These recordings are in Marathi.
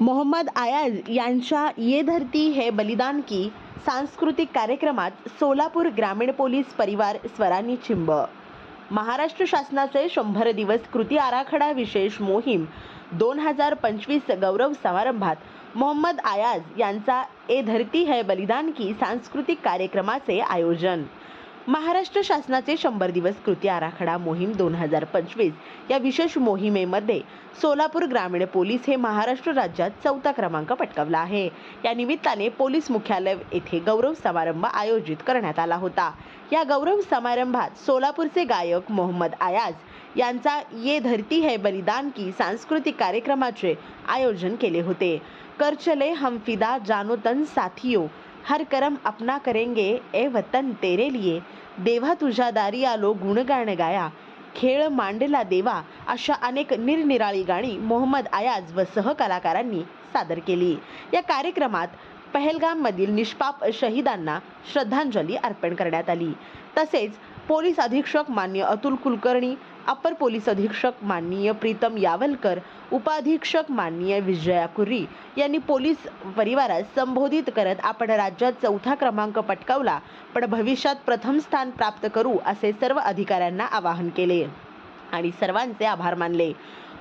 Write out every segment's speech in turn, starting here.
मोहम्मद आयाज यांच्या ये धरती हे बलिदान की सांस्कृतिक कार्यक्रमात सोलापूर ग्रामीण पोलीस परिवार स्वरांनी चिंब. महाराष्ट्र शासनाचे शंभर दिवस कृती आराखडा विशेष मोहीम दोन हजार पंचवीस गौरव समारंभात मोहम्मद आयाज यांचा ए धरती है बलिदान की सांस्कृतिक कार्यक्रमाचे आयोजन. महाराष्ट्र शासनाचे शंभर दिवस कृती आराखडा मोहीम दोन हजार पंचवीस या विशेष मोहिमेमध्ये सोलापूर ग्रामीण पोलीस हे महाराष्ट्र राज्यात चौथा क्रमांक पटकावला आहे. या निमित्ताने पोलीस मुख्यालय येथे गौरव समारंभ आयोजित करण्यात आला होता. या गौरव समारंभात सोलापूरचे गायक मोहम्मद आयाज यांचा ये धरती है बलिदान की सांस्कृतिक कार्यक्रमाचे आयोजन केले होते. करचले हमफिदा हम जानो तन साथियो हर करम अपना करेंगे ए वतन तेरे लिए। देवा तुझ्या दारी आलो गुणगाण गाया। खेळ मांडला देवा अशा अनेक निरनिराळी गाणी मोहम्मद आयाज व सहकलाकारांनी सादर केली. या कार्यक्रमात पहलगाममधील निष्पाप शहीदांना श्रद्धांजली अर्पण करण्यात आली. तसेच पोलीस अधीक्षक मान्य अतुल कुलकर्णी अपर पोलीस अधीक्षक माननीय प्रीतम यावलकर उपाधीक्षक माननीय विजया कुर्री यांनी पोलीस परिवारास संबोधित करत आपण राज्यात चौथा क्रमांक पटकावला पण भविष्यात प्रथम स्थान प्राप्त करू असे सर्व अधिकाऱ्यांना आवाहन केले आणि सर्वांचे आभार मानले.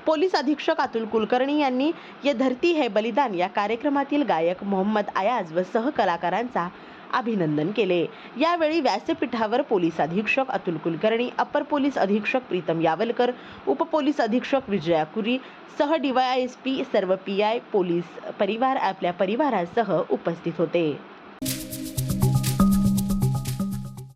पोलीस अधीक्षक अतुल कुलकर्णी यांनी ये धरती है बलिदान या कार्यक्रमातील गायक मोहम्मद आयाज व सहकलाकारांचा अभिनंदन केले. यावेळी व्यासपीठावर पोलीस अधीक्षक अतुल कुलकर्णी अपर पोलीस अधीक्षक प्रीतम यावलकर उपपोलीस अधीक्षक विजया कुरी सह डीवायएसपी सर्व पी आय पोलीस परिवार आपल्या परिवारासह उपस्थित होते.